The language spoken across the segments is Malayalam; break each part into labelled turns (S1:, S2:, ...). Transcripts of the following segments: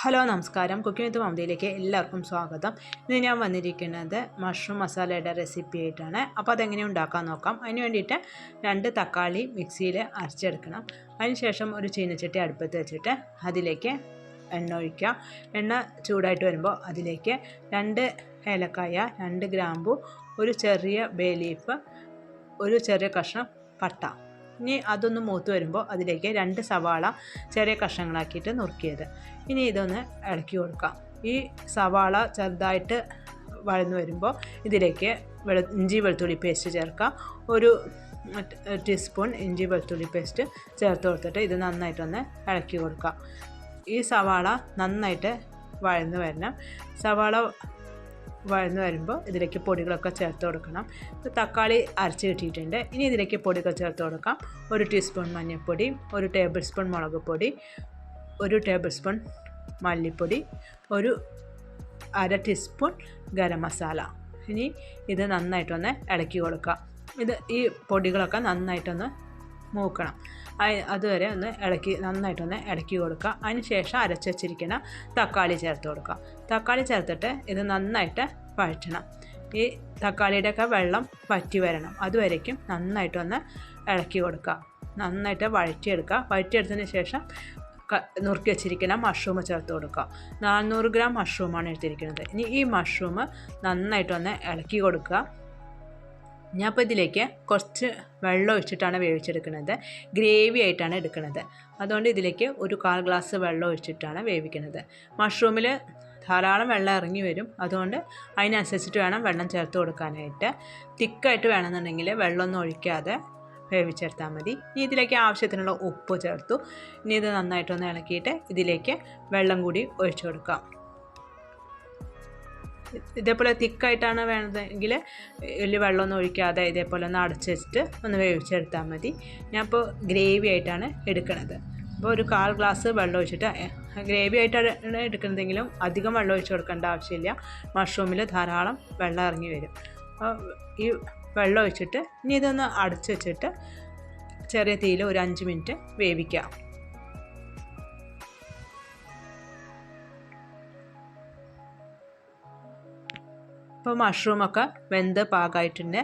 S1: ഹലോ നമസ്കാരം. കുക്കിംഗ് വിത്ത് മമതയിലേക്ക് എല്ലാവർക്കും സ്വാഗതം. ഇന്ന് ഞാൻ വന്നിരിക്കുന്നത് മഷ്റൂം മസാലയുടെ റെസിപ്പി ആയിട്ടാണ്. അപ്പോൾ അതെങ്ങനെ ഉണ്ടാക്കാൻ നോക്കാം. അതിന് വേണ്ടിയിട്ട് രണ്ട് തക്കാളി മിക്സിയിൽ അരച്ചെടുക്കണം. അതിനുശേഷം ഒരു ചീനച്ചട്ടി അടുപ്പത്ത് വെച്ചിട്ട് അതിലേക്ക് എണ്ണ ഒഴിക്കുക. എണ്ണ ചൂടായിട്ട് വരുമ്പോൾ അതിലേക്ക് രണ്ട് ഏലക്കായ രണ്ട് ഗ്രാമ്പു ഒരു ചെറിയ ബേ ലീഫ് ഒരു ചെറിയ കഷ്ണം പട്ട. ഇനി അതൊന്ന് മൂത്ത് വരുമ്പോൾ അതിലേക്ക് രണ്ട് സവാള ചെറിയ കഷ്ണങ്ങളാക്കിയിട്ട് നുറുക്കിയത്. ഇനി ഇതൊന്ന് ഇളക്കി കൊടുക്കാം. ഈ സവാള ചെറുതായിട്ട് വഴന്നു വരുമ്പോൾ ഇതിലേക്ക് വെളു ഇഞ്ചി വെളുത്തുള്ളി പേസ്റ്റ് ചേർക്കാം. ഒരു ടീസ്പൂൺ ഇഞ്ചി വെളുത്തുള്ളി പേസ്റ്റ് ചേർത്ത് കൊടുത്തിട്ട് ഇത് നന്നായിട്ടൊന്ന് ഇളക്കി കൊടുക്കാം. ഈ സവാള നന്നായിട്ട് വഴന്നു വരണം. സവാള വഴന്നു വരുമ്പോൾ ഇതിലേക്ക് പൊടികളൊക്കെ ചേർത്ത് കൊടുക്കണം. തക്കാളി അരച്ച് കിട്ടിയിട്ടുണ്ട്. ഇനി ഇതിലേക്ക് പൊടികൾ ചേർത്ത് കൊടുക്കാം. ഒരു ടീസ്പൂൺ മഞ്ഞൾപ്പൊടി ഒരു ടേബിൾ സ്പൂൺ മുളക് പൊടി ഒരു ടേബിൾ സ്പൂൺ മല്ലിപ്പൊടി ഒരു അര ടീസ്പൂൺ ഗരം മസാല. ഇനി ഇത് നന്നായിട്ടൊന്ന് ഇളക്കി കൊടുക്കുക ഇത് ഈ പൊടികളൊക്കെ നന്നായിട്ടൊന്ന് മൂക്കണം അതുവരെ ഒന്ന് ഇളക്കി നന്നായിട്ടൊന്ന് ഇളക്കി കൊടുക്കുക. അതിന് ശേഷം അരച്ച് വെച്ചിരിക്കുന്ന തക്കാളി ചേർത്ത് കൊടുക്കുക. തക്കാളി ചേർത്തിട്ട് ഇത് നന്നായിട്ട് വഴറ്റണം. ഈ തക്കാളിയുടെയൊക്കെ വെള്ളം വറ്റി വരണം. അതുവരേക്കും നന്നായിട്ടൊന്ന് ഇളക്കി കൊടുക്കുക. നന്നായിട്ട് വഴറ്റിയെടുക്കുക. വഴറ്റിയെടുത്തതിന് ശേഷം നുറുക്കി വെച്ചിരിക്കുന്ന മഷ്റൂം ചേർത്ത് കൊടുക്കുക. നാനൂറ് ഗ്രാം മഷ്റൂമാണ് എടുത്തിരിക്കുന്നത്. ഇനി ഈ മഷ്റൂം നന്നായിട്ടൊന്ന് ഇളക്കി കൊടുക്കുക. ഞാൻ ഇപ്പോൾ ഇതിലേക്ക് കുറച്ച് വെള്ളം ഒഴിച്ചിട്ടാണ് വേവിച്ചെടുക്കുന്നത്. ഗ്രേവി ആയിട്ടാണ് എടുക്കുന്നത്. അതുകൊണ്ട് ഇതിലേക്ക് ഒരു കാൽ ഗ്ലാസ് വെള്ളം ഒഴിച്ചിട്ടാണ് വേവിക്കുന്നത്. മഷ്റൂമിൽ ധാരാളം വെള്ളം ഇറങ്ങി വരും. അതുകൊണ്ട് അതിനനുസരിച്ചിട്ട് വേണം വെള്ളം ചേർത്ത് കൊടുക്കാനായിട്ട്. തിക്കായിട്ട് വേണമെന്നുണ്ടെങ്കിൽ വെള്ളമൊന്നും ഒഴിക്കാതെ വേവിച്ചെടുത്താൽ മതി. ഇനി ഇതിലേക്ക് ആവശ്യത്തിനുള്ള ഉപ്പ് ചേർത്തു. ഇനി ഇത് നന്നായിട്ടൊന്ന് ഇളക്കിയിട്ട് ഇതിലേക്ക് വെള്ളം കൂടി ഒഴിച്ചു കൊടുക്കാം. ഇതേപോലെ തിക്കായിട്ടാണ് വേണ്ടതെങ്കിൽ വലിയ വെള്ളമൊന്നും ഒഴിക്കാതെ ഇതേപോലെ ഒന്ന് അടച്ച് വെച്ചിട്ട് ഒന്ന് വേവിച്ചെടുത്താൽ മതി. ഞാൻ ഇപ്പോൾ ഗ്രേവി ആയിട്ടാണ് എടുക്കുന്നത് അപ്പോൾ ഒരു കാൽ ഗ്ലാസ് വെള്ളം ഒഴിച്ചിട്ട് ഗ്രേവി ആയിട്ടാണ് എടുക്കുന്നതെങ്കിലും അധികം വെള്ളം ഒഴിച്ച് കൊടുക്കേണ്ട ആവശ്യമില്ല. മഷ്റൂമിൽ ധാരാളം വെള്ളം ഇറങ്ങി വരും. അപ്പോൾ ഈ വെള്ളം ഒഴിച്ചിട്ട് ഇനി ഇതൊന്ന് അടച്ച് വെച്ചിട്ട് ചെറിയ തീയിൽ ഒരു അഞ്ച് മിനിറ്റ് വേവിക്കാം. ഇപ്പോൾ മഷ്റൂമൊക്കെ വെന്ത് പാകമായിട്ടുണ്ട്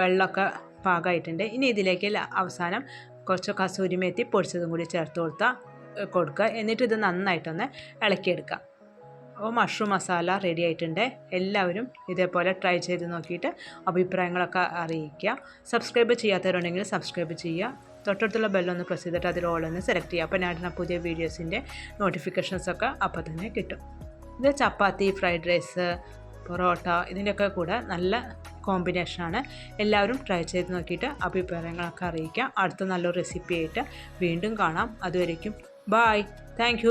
S1: വെള്ളമൊക്കെ പാകമായിട്ടുണ്ട് ഇനി ഇതിലേക്ക് അവസാനം കുറച്ച് കസൂരി മേത്തി പൊടിച്ചതും കൂടി ചേർത്ത് കൊടുത്താൽ കൊടുക്കുക. എന്നിട്ട് ഇത് നന്നായിട്ടൊന്ന് ഇളക്കിയെടുക്കുക. അപ്പോൾ മഷ്റൂം മസാല റെഡി ആയിട്ടുണ്ട്. എല്ലാവരും ഇതേപോലെ ട്രൈ ചെയ്ത് നോക്കിയിട്ട് അഭിപ്രായങ്ങളൊക്കെ അറിയിക്കുക. സബ്സ്ക്രൈബ് ചെയ്യാത്തവരുണ്ടെങ്കിൽ സബ്സ്ക്രൈബ് ചെയ്യുക. തൊട്ടടുത്തുള്ള ബെല്ലൊന്ന് പ്രസ് ചെയ്തിട്ട് അതിൽ ഓളൊന്ന് സെലക്ട് ചെയ്യുക. അപ്പോൾ ഞാൻ പുതിയ വീഡിയോസിന്റെ നോട്ടിഫിക്കേഷൻസൊക്കെ അപ്പോൾ തന്നെ കിട്ടും. ഇത് ചപ്പാത്തി ഫ്രൈഡ് റൈസ് പൊറോട്ട ഇതിന്റെയൊക്കെ കൂടെ നല്ല കോമ്പിനേഷനാണ്. എല്ലാവരും ട്രൈ ചെയ്ത് നോക്കിയിട്ട് അഭിപ്രായങ്ങളൊക്കെ അറിയിക്കാം അടുത്ത നല്ലൊരു റെസിപ്പിയായിട്ട് വീണ്ടും കാണാം. അതുവരേക്കും ബായ് താങ്ക്